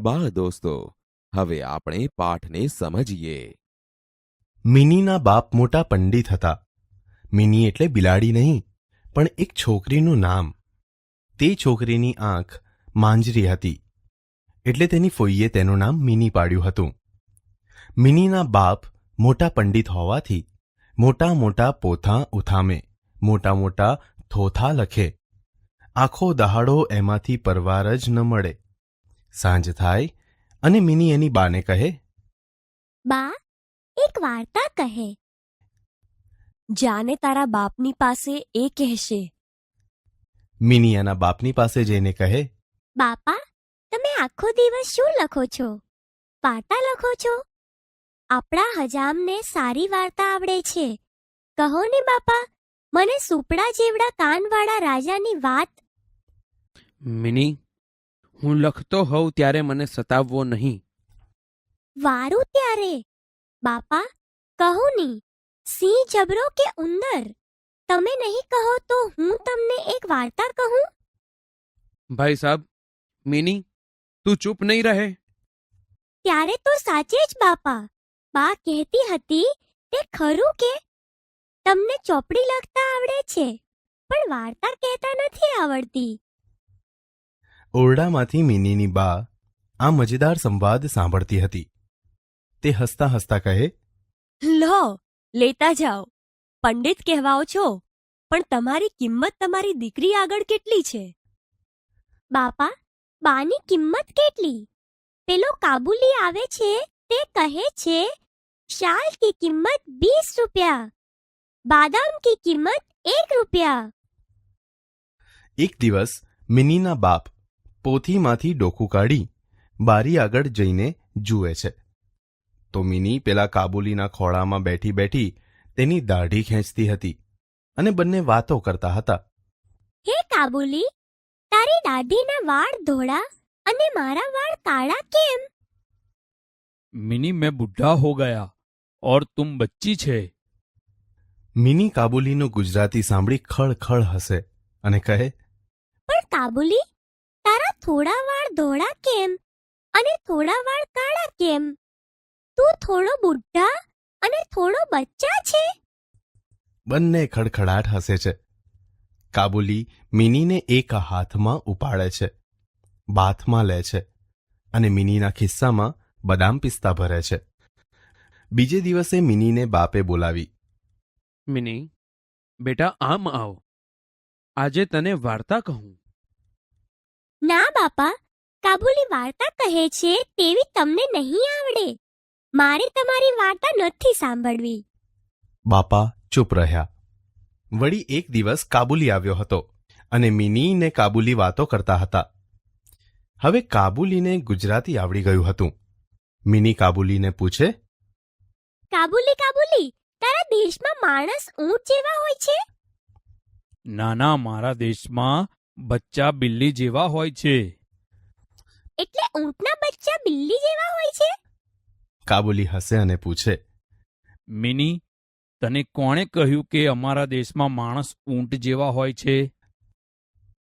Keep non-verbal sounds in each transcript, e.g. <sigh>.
બાળ દોસ્તો, હવે આપણે પાઠને સમજીએ. મિનીના બાપ મોટા પંડિત હતા. મિની એટલે બિલાડી નહીં, પણ એક છોકરીનું નામ. તે છોકરીની આંખ માંજરી હતી, એટલે તેની ફોઈએ તેનું નામ મિની પાડ્યું હતું. મિનીના બાપ મોટા પંડિત હોવાથી મોટા મોટા પોથા ઉથામે, મોટા મોટા થોથા લખે. આખો દહાડો એમાંથી પરવાર જ ન મળે. સાંજ થાય અને મિની એની બાને કહે બા એક વાર્તા કહે. જાને તારા બાપની પાસે એ કહેશે. મિની એના બાપની પાસે જઈને કહે બાપા તમે આખો દિવસ શું લખો છો? વાર્તા લખો છો? આપણા હજામને સારી વાર્તા આવડે છે. કહો ને બાપા મને સુપડા જેવડા કાનવાળા રાજાની વાત. મિની હું લખતો હોઉં ત્યારે મને સતાવવો નહીં. વારું ત્યારે? બાપા કહો નહીં. સિંહ જબરો કે ઉંદર? તમે નહીં કહો તો હું તમને એક વાર્તા કહું? ભાઈ સાહેબ મિની તું ચૂપ નહીં રહે. ત્યારે તો સાચે જ બાપા. બા કહેતી હતી તે ખરું કે? તમને ચોપડી લખતા આવડે છે પણ વાર્તા કહેતા નથી આવડતી. ઓરડામાંથી મિનીની બા આ મજેદાર સંવાદ સાંભળતી હતી. તે હસતા હસતા કહે લો લેતા જાઓ. પંડિત કહેવાઓ છો પણ તમારી કિંમત તમારી દીકરી આગળ કેટલી છે? બાપા બાની કિંમત કેટલી? પેલો કાબુલી આવે છે તે કહે છે શાલ કી કિંમત બીસ રૂપિયા બાદામ કી કિંમત એક રૂપિયા. એક દિવસ મિનીના બાપ પોથીમાંથી ડોકું કાઢી બારી આગળ જઈને જુએ છે તો મિની પેલા કાબુલીના ખોળામાં બેઠી બેઠી તેની દાઢી ખેંચતી હતી અને બંને વાતો કરતા હતા હે કાબુલી તારી દાઢીના વાળ ધોળા અને મારા વાળ કાળા કેમ मिनी मैं बुढ़ा हो गया और तुम बच्ची छे મિની કાબુલીનું ગુજરાતી સાંભળી ખળખળ હસે અને કહે પણ કાબુલી તારા થોડા વાળ ધોળા કેમ? અને થોડા વાળ કાળા કેમ? તું થોડો બુઢ્ઢા અને થોડો બચ્ચા છે? બંને ખડખડાટ હસે છે. કાબુલી મિનીને એક હાથમાં ઉપાડે છે. બાથમાં લે છે. અને મિનીના ખિસ્સામાં બદામ પિસ્તા ભરે છે. બીજે દિવસે મિનીને બાપે બોલાવી. મિની બેટા આમ આવ. આજે તને વાર્તા કહું. ના બાપા. કાબુલી વાર્તા કહે છે તેવી તમને નહીં આવડે. મારે તમારી વાર્તા નથી સાંભળવી. બાપા ચૂપ રહ્યા. વળી એક દિવસ કાબુલી આવ્યો હતો અને મિની ને કાબુલી વાતો કરતા હતા. હવે કાબુલીને ગુજરાતી આવડી ગયું હતું. મિની કાબુલીને પૂછે કાબુલી કાબુલી તારા દેશમાં માણસ ઊંટ જેવા હોય છે? ના ના મારા દેશમાં બચ્ચા બિલ્લી જેવા હોય છે. એટલે ઊંટના બચ્ચા બિલ્લી જેવા હોય છે? કાબુલી હસે અને પૂછે મિની તને કોણે કહ્યું કે અમારા દેશમાં માણસ ઊંટ જેવા હોય છે?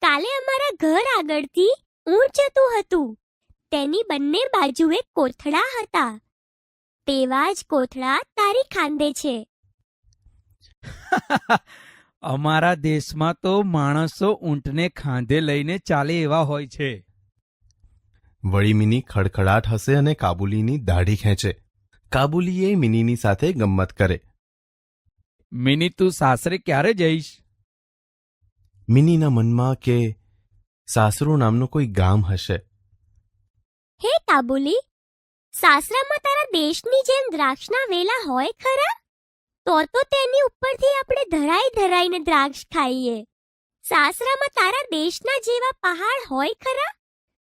કાલે અમારા ઘર આગળથી ઊંટ જતું હતું. તેની બંને બાજુએ કોથળા હતા. તેવા જ કોથળા તારી ખાંદે છે. <laughs> અમારા દેશમાં તો માણસો ઊંટને ખાંધે લઈને ચાલે એવા હોય છે. વળી મિની ખડખડાટ હસે અને કાબુલીની દાઢી ખેંચે. કાબુલીએ મિનીની સાથે ગમ્મત કરે. મિની તું સાસરે ક્યારે જઈશ? મિનીના મનમાં કે સાસરું નામનું કોઈ ગામ હશે. હે કાબુલી સાસરામાં તારા દેશની જેમ દ્રાક્ષના વેલા હોય ખરા? તો તો તેની ઉપરથી આપણે ધરાઈ ધરાઈને દ્રાક્ષ ખાઈએ. સાસરામાં તારા દેશના જેવા પહાડ હોય ખરા?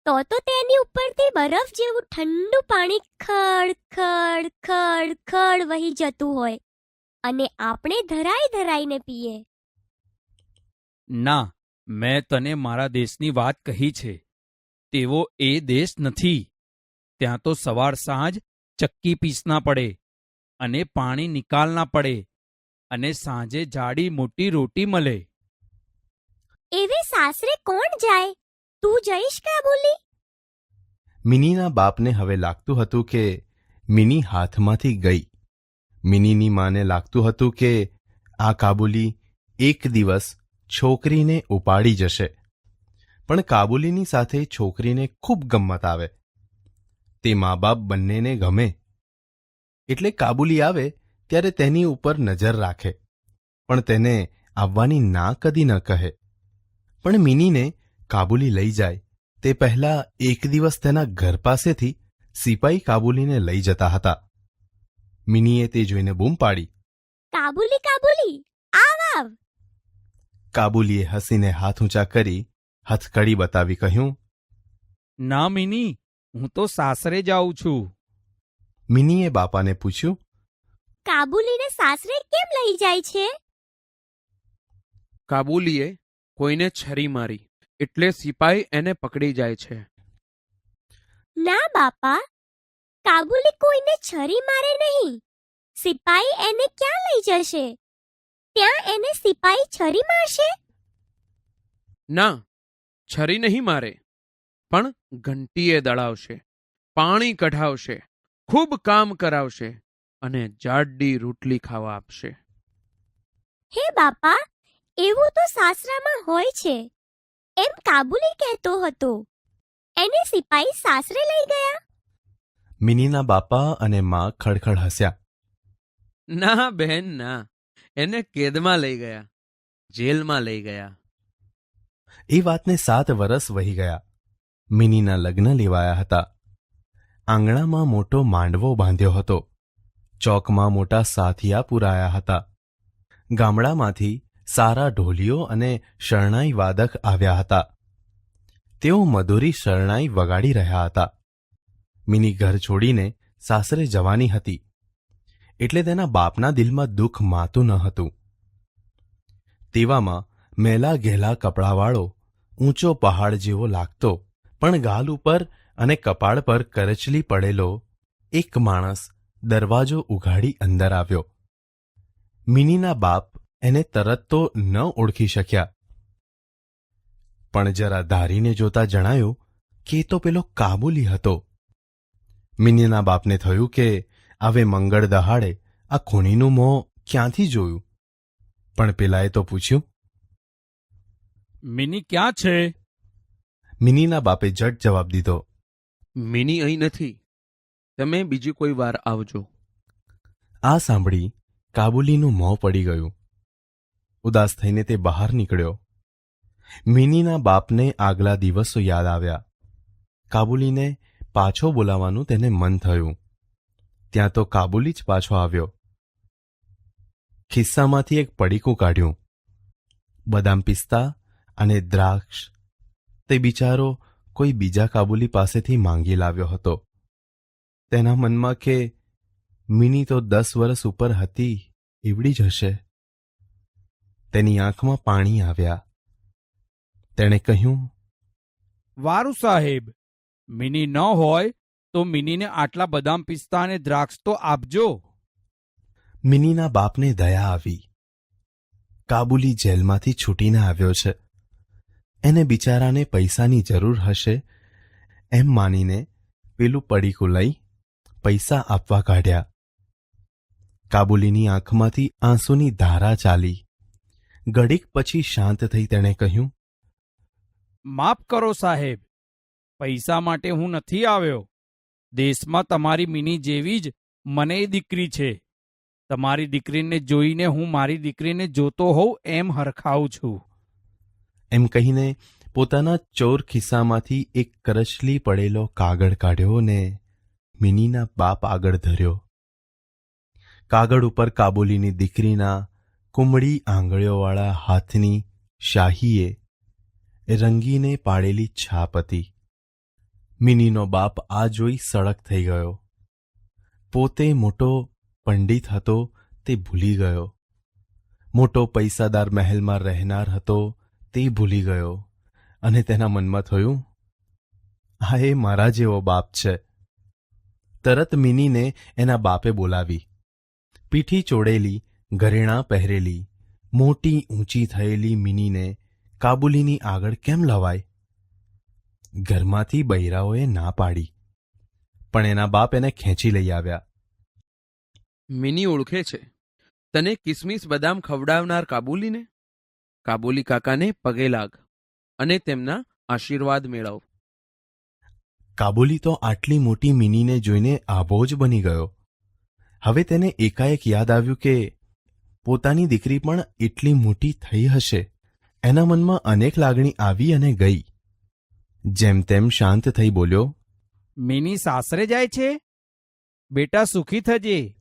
તો તો તેની ઉપરથી બરફ જેવું ઠંડુ પાણી ખડ ખડ ખડ ખડ વહી જતું હોય. અને આપણે ધરાઈ ધરાઈને પીએ. ના, મેં તને મારા દેશની વાત કહી છે. તેવો એ દેશ નથી. ત્યાં તો સવાર સાંજ ચક્કી પીસના પડે. અને પાણી નિકાલ ના પડે અને સાંજે જાડી મોટી રોટી મળે. એવે સાસરે કોણ જાય? તું જઈશ કાબુલી મિનીના બાપને હવે લાગતું હતું કે મિની હાથમાંથી ગઈ. મિનીની માને લાગતું હતું કે આ કાબુલી એક દિવસ છોકરીને ઉપાડી જશે. પણ કાબુલીની સાથે છોકરીને ખૂબ ગમત આવે. તે મા બાપ બંનેને ગમે. એટલે કાબુલી આવે ત્યારે તેની ઉપર નજર રાખે પણ તેને આવવાની ના કદી ન કહે. પણ મિનીને કાબુલી લઈ જાય તે પહેલા એક દિવસ તેના ઘર પાસેથી સિપાઈ કાબુલીને લઈ જતા હતા. મિનીએ તે જોઈને બૂમ પાડી. કાબુલી કાબુલી આવ આવ. કાબુલીએ હસીને હાથ ઊંચા કરી હથકડી બતાવી કહ્યું ના મિની હું તો સાસરે જાઉં છું. મિનીએ બાપાને પૂછ્યું કાબુલીને સાસરે કેમ લઈ જાય છે? કાબુલીએ કોઈને છરી મારી એટલે સિપાઈ એને પકડી જાય છે. ના બાપા કાબુલી કોઈને છરી મારે નહીં. સિપાઈ એને ક્યાં લઈ જશે? ત્યાં એને સિપાઈ છરી મારશે? ના છરી નહીં મારે પણ ઘંટીએ દળાવશે પાણી કઢાવશે. ખૂબ કામ કરાવશે અને જાડી રોટલી ખાવા આપશે. હે બાપા એવું તો સાસરામાં હોય છે. એમ કાબુલી કહેતો હતો. એને સિપાઈ સાસરે લઈ ગયા? મિનીના બાપા અને મા ખડખડ હસ્યા. ના બહેન ના. એને કેદમાં લઈ ગયા જેલમાં લઈ ગયા. એ વાતને સાત વરસ વહી ગયા. મિનીના લગ્ન લેવાયા હતા. આંગણામાં મોટો માંડવો બાંધ્યો હતો. ચોકમાં મોટા સાથિયા પુરાયા હતા. ગામડામાંથી સારા ઢોલીઓ અને શરણાઈ વાદક આવ્યા હતા. તેઓ મધુરી શરણાઈ વગાડી રહ્યા હતા. મિની ઘર છોડીને સાસરે જવાની હતી. એટલે તેના બાપના દિલમાં દુઃખ માતું ન હતું. તેવામાં મેલા ઘેલા કપડાવાળો ઊંચો પહાડ જેવો લાગતો, પણ ગાલ ઉપર અને કપાળ પર કરચલી પડેલો એક માણસ દરવાજો ઉઘાડી અંદર આવ્યો. મિનીના બાપ એને તરત તો ન ઓળખી શક્યા. પણ જરા ધારીને જોતા જણાયું કે તો પેલો કાબુલી હતો. મિનીના બાપને થયું કે હવે મંગળ દહાડે આ ખૂણીનું મોં ક્યાંથી જોયું? પણ પેલાએ તો પૂછ્યું મિની ક્યાં છે? મિનીના બાપે જટ જવાબ દીધો મિની અહીં નથી. તમે બીજી કોઈ વાર આવજો. આ સાંભળી કાબુલીનું મોં પડી ગયું. ઉદાસ થઈને તે બહાર નીકળ્યો. મિનીના બાપને આગલા દિવસો યાદ આવ્યા. કાબુલીને પાછો બોલાવવાનું તેને મન થયું. ત્યાં તો કાબુલી જ પાછો આવ્યો. ખિસ્સામાંથી એક પડીકું કાઢ્યું. બદામ પિસ્તા અને દ્રાક્ષ. તે બિચારો કોઈ બીજા કાબુલી પાસેથી માંગી લાવ્યો હતો. તેના મનમાં કે મિની તો દસ વર્ષ ઉપર હતી એવડી જ હશે. તેની આંખમાં પાણી આવ્યા. તેણે કહ્યું વારું સાહેબ મિની ન હોય તો મિનીને આટલા બદામ પિસ્તા અને દ્રાક્ષ તો આપજો. મિનીના બાપને દયા આવી. કાબુલી જેલમાંથી છૂટીને આવ્યો છે. એને બિચારાને પૈસાની જરૂર હશે? એમ માનીને પેલું પડીકું લઈ પૈસા આપવા કાઢ્યા. કાબુલીની આંખમાંથી આંસુની ધારા ચાલી. ઘડીક પછી શાંત થઈ તેણે કહ્યું, માફ કરો સાહેબ, પૈસા માટે હું નથી આવ્યો. દેશમાં તમારી મિની જેવી જ મને દીકરી છે. તમારી દીકરીને જોઈને હું મારી દીકરીને જોતો હોઉં એમ હરખાઉં છું. એમ કહીને પોતાના ચોર ખિસ્સામાંથી એક કરચલી પડેલો કાગળ કાઢ્યો ને મિનીના બાપ આગળ ધર્યો. કાગળ ઉપર કાબુલીની દીકરીના કુમળી આંગળીઓવાળા હાથની શાહીએ રંગીને પાડેલી છાપ હતી. મિનીનો બાપ આ જોઈ સડક થઈ ગયો. પોતે મોટો પંડિત હતો તે ભૂલી ગયો. મોટો પૈસાદાર મહેલમાં રહેનાર હતો તે ભૂલી ગયો અને તેના મનમાં થયું આ એ મારા જેવો બાપ છે. તરત મિનીને એના બાપે બોલાવી. પીઠી ચોડેલી, ઘરેણાં પહેરેલી, મોટી, ઊંચી થયેલી મિનીને કાબુલીની આગળ કેમ લવાય? ઘરમાંથી બૈરાઓએ ના પાડી, પણ એના બાપ એને ખેંચી લઈ આવ્યા. મિની ઓળખે છે. તને કિસમિસ બદામ ખવડાવનાર કાબુલીને? કાબુલી કાકાને પગે લાગ અને તેમના આશીર્વાદ મેળવ. કાબુલી તો આટલી મોટી મિનીને જોઈને આભો જ બની ગયો. હવે તેને એકાએક યાદ આવ્યું કે પોતાની દીકરી પણ એટલી મોટી થઈ હશે. એના મનમાં અનેક લાગણી આવી અને ગઈ. જેમ તેમ શાંત થઈ બોલ્યો મિની સાસરે જાય છે? બેટા સુખી થજે.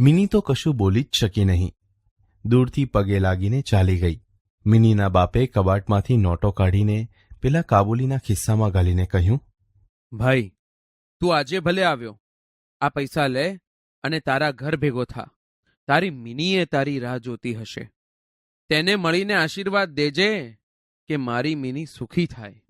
મિની તો કશું બોલી જ શકી નહીં. દૂરથી પગે લાગીને ચાલી ગઈ. મિનીના બાપે કબાટમાંથી નોટો કાઢીને પેલા કાબુલીના ખિસ્સામાં ગાલીને કહ્યું, ભાઈ, તું આજે ભલે આવ્યો. આ પૈસા લે અને તારા ઘર ભેગો થા. તારી મિનીએ તારી રાહ જોતી હશે. તેને મળીને આશીર્વાદ દેજે કે મારી મિની સુખી થાય.